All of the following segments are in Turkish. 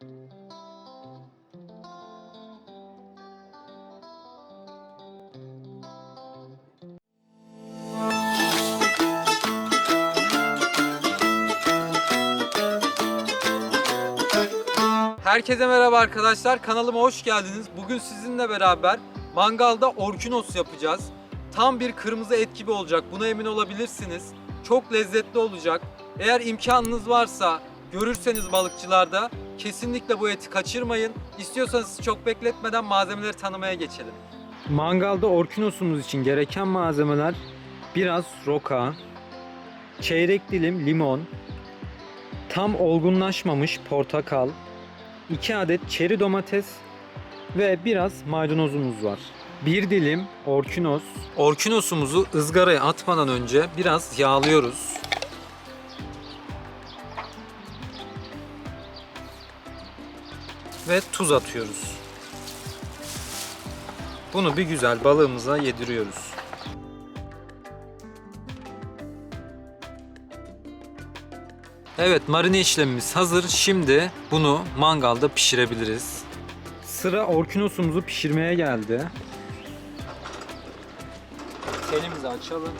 Herkese merhaba arkadaşlar. Kanalıma hoş geldiniz. Bugün sizinle beraber mangalda orkinos yapacağız. Tam bir kırmızı et gibi olacak. Buna emin olabilirsiniz. Çok lezzetli olacak. Eğer imkanınız varsa görürseniz balıkçılarda kesinlikle bu eti kaçırmayın. İstiyorsanız çok bekletmeden malzemeleri tanımaya geçelim. Mangalda orkinosumuz için gereken malzemeler biraz roka, çeyrek dilim limon, tam olgunlaşmamış portakal, 2 adet çeri domates ve biraz maydanozumuz var. Bir dilim orkinos. Orkinosumuzu ızgaraya atmadan önce biraz yağlıyoruz. Ve tuz atıyoruz. Bunu bir güzel balığımıza yediriyoruz. Evet marine işlemimiz hazır. Şimdi bunu mangalda pişirebiliriz. Sıra orkinosumuzu pişirmeye geldi. Telimizi açalım.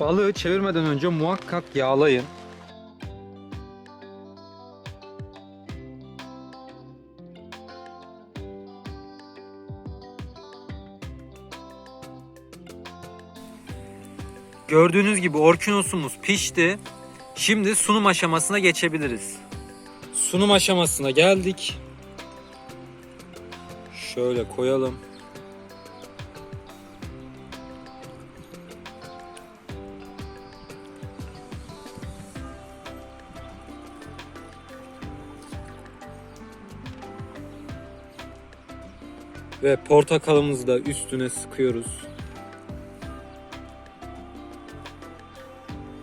Balığı çevirmeden önce muhakkak yağlayın. Gördüğünüz gibi orkinosumuz pişti. Şimdi sunum aşamasına geçebiliriz. Sunum aşamasına geldik. Şöyle koyalım. Ve portakalımızı da üstüne sıkıyoruz.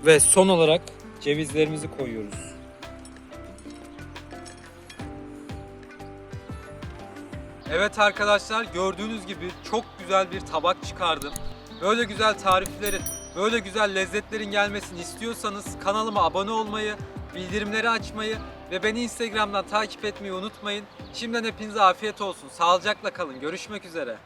Ve son olarak cevizlerimizi koyuyoruz. Evet arkadaşlar gördüğünüz gibi çok güzel bir tabak çıkardım. Böyle güzel tariflerin, böyle güzel lezzetlerin gelmesini istiyorsanız kanalıma abone olmayı, bildirimleri açmayı ve beni Instagram'dan takip etmeyi unutmayın. Şimdiden hepinize afiyet olsun. Sağlıcakla kalın. Görüşmek üzere.